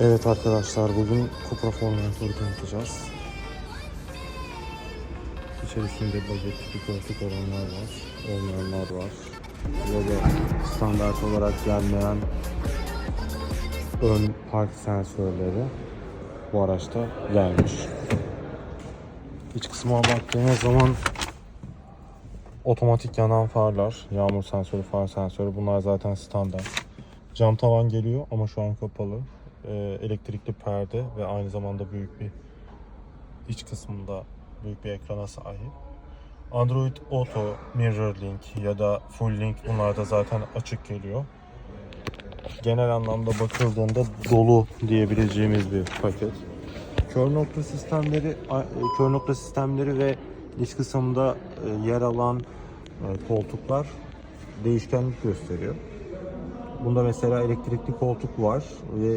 Evet arkadaşlar bugün Cupra Formentor'u tanıtacağız. İçerisinde baget tipi koltuk olanlar var, olmayanlar var. Böyle standart olarak gelmeyen ön park sensörleri bu araçta gelmiş. İç kısmına baktığımız zaman otomatik yanan farlar, yağmur sensörü, far sensörü bunlar zaten standart. Cam tavan geliyor ama şu an kapalı. Ee, elektrikli perde ve aynı zamanda büyük bir iç kısmında büyük bir ekrana sahip. Android Auto, Mirror Link ya da Full Link bunlar da zaten açık geliyor. Genel anlamda bakıldığında dolu diyebileceğimiz bir paket. Kör nokta sistemleri, e, kör nokta sistemleri ve iç kısımda e, yer alan e, koltuklar değişkenlik gösteriyor. Bunda mesela elektrikli koltuk var ve